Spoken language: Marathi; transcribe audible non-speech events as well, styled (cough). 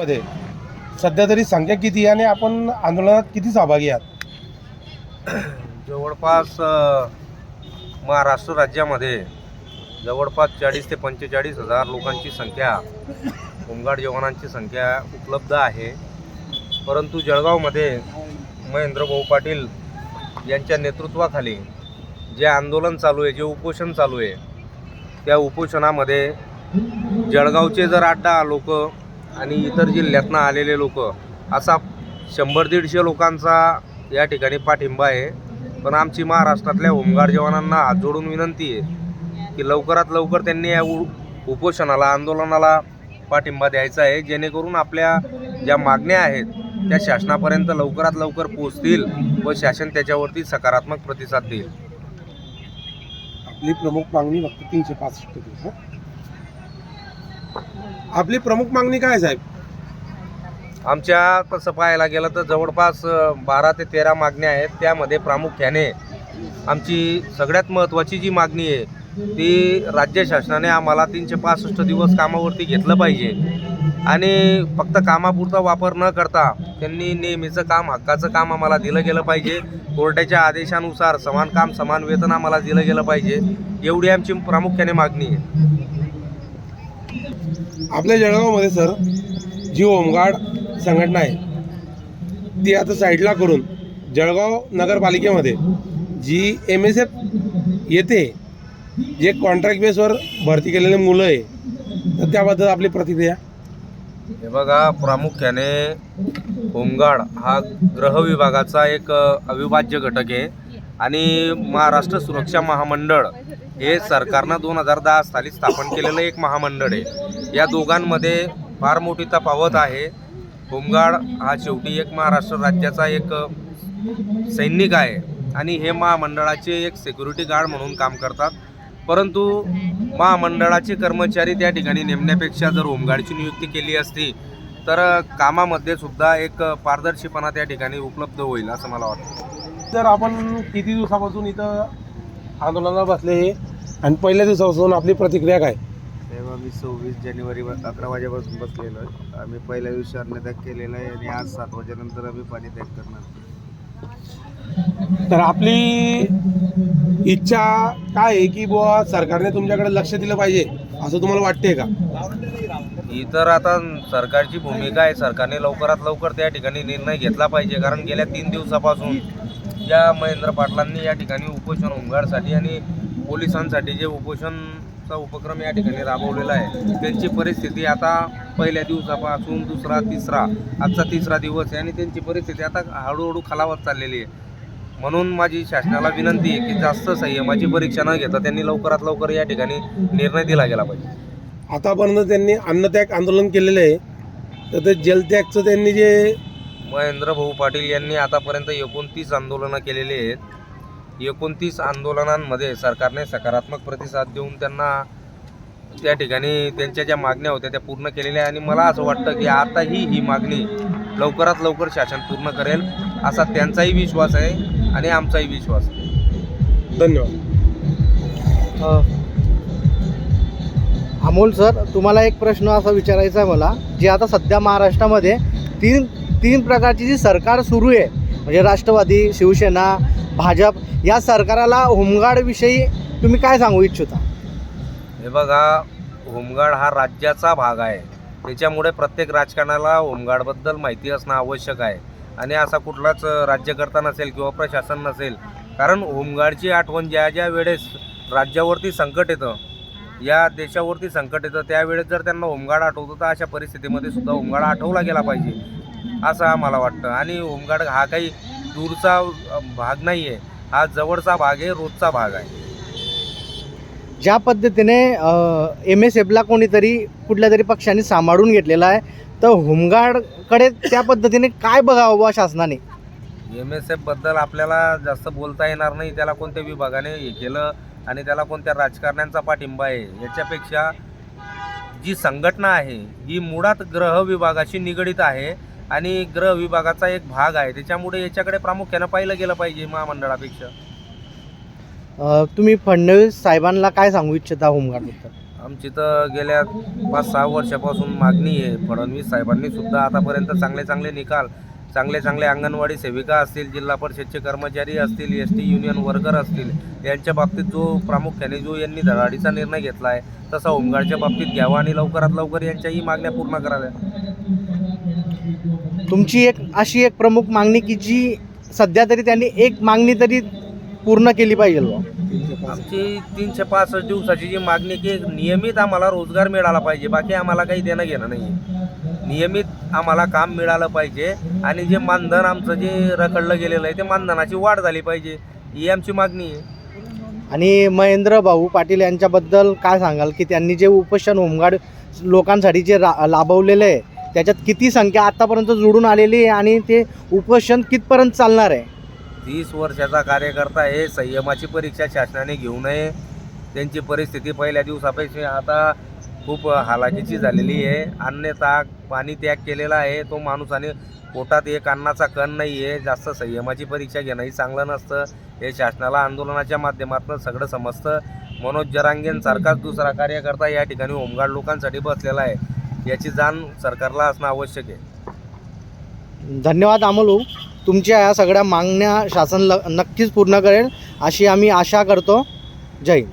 मध्ये. सध्या तरी संख्या किती आणि आपण आंदोलनात किती सहभागी आहात? (clears throat) जवळपास महाराष्ट्र राज्यामध्ये जवळपास चाळीस ते पंचेचाळीस हजार लोकांची संख्या होमगार्ड जवानांची संख्या उपलब्ध आहे. परंतु जळगावमध्ये महेंद्रभाऊ पाटील यांच्या नेतृत्वाखाली जे आंदोलन चालू आहे जे उपोषण चालू आहे त्या उपोषणामध्ये जळगावचे जर अड्डा लोक आणि इतर जिल्ह्यातनं आलेले लोक असा शंभर दीडशे लोकांचा या ठिकाणी पाठिंबा आहे. पण आमची महाराष्ट्रातल्या होमगार्ड जवानांना हात जोडून विनंती आहे की लवकरात लवकर त्यांनी या उ उपोषणाला आंदोलनाला पाठिंबा द्यायचा आहे. जेणेकरून आपल्या ज्या मागण्या आहेत त्या शासनापर्यंत लवकरात लवकर पोहोचतील व शासन त्याच्यावरती सकारात्मक प्रतिसाद देईल. आपली प्रमुख मागणी फक्त तीनशे पासष्ट दिवस आपली प्रमुख मागणी काय साहेब? आमच्या तसं पाहायला गेलं तर जवळपास बारा ते तेरा मागण्या आहेत. त्यामध्ये प्रामुख्याने आमची सगळ्यात महत्त्वाची जी मागणी आहे ती राज्य शासनाने आम्हाला तीनशे पासष्ट दिवस कामावरती घेतलं पाहिजे. आणि फक्त कामापुरता वापर न करता त्यांनी नेहमीचं काम हक्काचं काम आम्हाला दिलं गेलं पाहिजे. कोर्टाच्या आदेशानुसार समान काम समान वेतन आम्हाला दिलं गेलं पाहिजे. एवढी आमची प्रामुख्याने मागणी आहे. आपल्या जळगावमध्ये सर जी होमगार्ड संघटना आहे ती आता साईडला करून जळगाव नगरपालिकेमध्ये जी एम एस एफ येते जे कॉन्ट्रॅक्ट बेसवर भरती केलेले मुलं आहे तर त्याबद्दल आपली प्रतिक्रिया? हे बघा प्रामुख्याने होमगार्ड हा गृह विभागाचा एक अविभाज्य घटक आहे. आणि महाराष्ट्र सुरक्षा महामंडळ हे सरकारनं दोन हजार दहा साली स्थापन केलेलं एक महामंडळ आहे. या दोघांमध्ये फार मोठी तफावत आहे. होमगार्ड हा शेवटी एक महाराष्ट्र राज्याचा एक सैनिक आहे आणि हे महामंडळाचे एक सिक्युरिटी गार्ड म्हणून काम करतात. परंतु महामंडळाचे कर्मचारी त्या ठिकाणी नेमण्यापेक्षा जर होमगार्डची नियुक्ती केली असती तर कामामध्ये सुद्धा एक पारदर्शीपणा त्या ठिकाणी उपलब्ध होईल असं मला वाटतं. तर आपण किती दिवसापासून इथं आंदोलनाला बसले हे? आणि पहिल्या दिवसापासून आपली प्रतिक्रिया काय? मी सव्वीस जानेवारी अकरा वाजेपासून बसलेलो आहे. आम्ही पहिल्या दिवशी अन्नत्याग केलेला आहे आणि आज सात वाजेनंतर आम्ही पाणी त्याग करणार तर आपली इच्छा काय आहे की बुवा सरकारने तुमच्याकडे लक्ष दिलं पाहिजे? असं तुम्हाला वाटते का? ही तर आता सरकारची भूमिका आहे. सरकारने लवकरात लवकर त्या ठिकाणी निर्णय घेतला पाहिजे. कारण गेल्या तीन दिवसापासून या महेंद्र पाटलांनी या ठिकाणी उपोषण होमगार्डसाठी आणि पोलिसांसाठी जे उपोषणचा उपक्रम या ठिकाणी राबवलेला आहे. त्यांची परिस्थिती आता पहिल्या दिवसापासून दुसरा तिसरा आजचा तिसरा दिवस आहे आणि त्यांची परिस्थिती आता हळूहळू खालावत चाललेली आहे. म्हणून माझी शासनाला विनंती आहे की जास्त संयमाची परीक्षा न घेता त्यांनी लवकरात लवकर या ठिकाणी निर्णय दिला गेला पाहिजे. आतापर्यंत त्यांनी अन्नत्याग आंदोलन केलेलं आहे. तर ते जलत्यागचं त्यांनी जे महेंद्र भाऊ पाटील यांनी आतापर्यंत एकोणतीस आंदोलनं केलेली आहेत. एकोणतीस आंदोलनांमध्ये सरकारने सकारात्मक प्रतिसाद देऊन त्यांना त्या ठिकाणी त्यांच्या ज्या मागण्या होत्या त्या पूर्ण केलेल्या आहे आणि मला असं वाटतं की आताही ही मागणी लवकरात लवकर शासन पूर्ण करेल असा त्यांचाही विश्वास आहे आणि आमचाही विश्वास आहे. धन्यवाद. अ, अमोल सर तुम्हाला एक प्रश्न असा विचारायचा आहे मला जे आता सध्या महाराष्ट्रामध्ये तीन तीन प्रकारची जी सरकार सुरू आहे म्हणजे राष्ट्रवादी शिवसेना भाजप या सरकाराला होमगार्डविषयी तुम्ही काय सांगू इच्छिता? हे बघा होमगार्ड हा राज्याचा भाग आहे. त्याच्यामुळे प्रत्येक राजकारणाला होमगार्डबद्दल माहिती असणं आवश्यक आहे. आणि असा कुठलाच राज्यकर्ता नसेल किंवा प्रशासन नसेल कारण होमगार्डची आठवण ज्या ज्या वेळेस राज्यावरती संकट येतं या देशावरती संकट येतं त्यावेळेस जर त्यांना होमगार्ड आठवतो तर अशा परिस्थितीमध्ये सुद्धा होमगार्ड आठवला गेला पाहिजे असं आम्हाला वाटतं. आणि होमगार्ड हा काही दूरचा भाग नाही आहे हा जवळचा भाग आहे रोजचा भाग आहे. ज्या पद्धतीने एम एस एफला कोणीतरी कुठल्या तरी पक्षाने सांभाळून घेतलेला आहे तर होमगार्डकडे त्या पद्धतीने काय बघावं बुवा शासनाने? एम एस एफबद्दल आपल्याला जास्त बोलता येणार नाही. त्याला कोणत्या विभागाने हे केलं आणि त्याला कोणत्या राजकारण्यांचा पाठिंबा आहे याच्यापेक्षा जी संघटना आहे ही मुळात ग्रह विभागाशी निगडीत आहे. आणि ग्रह विभागाचा एक भाग आहे. त्याच्यामुळे याच्याकडे प्रामुख्यानं पाहिलं गेलं पाहिजे महामंडळापेक्षा. अ, तुम्ही फडणवीस साहेबांना काय सांगू इच्छिता होमगार्डबद्दल आमची तर गेल्या पाच सहा वर्षापासून मागणी आहे. फडणवीस साहेबांनी सुद्धा आतापर्यंत चांगले चांगले निकाल चांगले चांगले अंगणवाडी सेविका असतील जिल्हा परिषदचे कर्मचारी असतील एस टी युनियन वर्कर असतील यांच्या बाबतीत जो प्रामुख्याने जो यांनी धडाडीचा निर्णय घेतला आहे तसा होमगार्डच्या बाबतीत घ्यावा आणि लवकरात लवकर यांच्याही मागण्या पूर्ण कराव्या तुमची एक अशी एक प्रमुख मागणी की जी सध्या तरी त्यांनी एक मागणी तरी पूर्ण केली पाहिजे. आमची तीनशे पासष्ट दिवसाची जी मागणी की नियमित आम्हाला रोजगार मिळाला पाहिजे बाकी आम्हाला काही देणं घेणं नाही नियमित आम्हाला काम मिळालं पाहिजे आणि जे मानधन आमचं जे रखडलं गेलेलं आहे ते मानधनाची वाढ झाली पाहिजे ही आमची मागणी आहे आणि महेंद्र भाऊ पाटील यांच्याबद्दल काय सांगाल की त्यांनी जे उपोषण होमगार्ड लोकांसाठी जे रा लाभवलेलं आहे त्याच्यात किती संख्या आतापर्यंत जुडून आलेली आहे आणि ते उपोषण कितपर्यंत चालणार आहे? तीस वर्षाचा कार्यकर्ता हे संयमाची परीक्षा शासनाने घेऊ नये. त्यांची परिस्थिती पहिल्या दिवसापेक्षा आता खूप हालाकीची झालेली आहे. अन्नता पाणी त्याग केलेला आहे. तो माणूस आणि पोटात एक अन्नाचा कण नाही आहे जास्त संयमाची परीक्षा घेणंही चांगलं नसतं. हे शासनाला आंदोलनाच्या माध्यमातून सगळं समजतं. मनोज जरांगेंसारखाच दुसरा कार्यकर्ता या ठिकाणी होमगार्ड लोकांसाठी बसलेला आहे. याची जाण सरकारला असणं आवश्यक आहे. धन्यवाद अमोल. भाऊ तुमच्या या सगळ्या मागण्या शासन ल नक्कीच पूर्ण करेल अशी आम्ही आशा करतो. जय हिंद.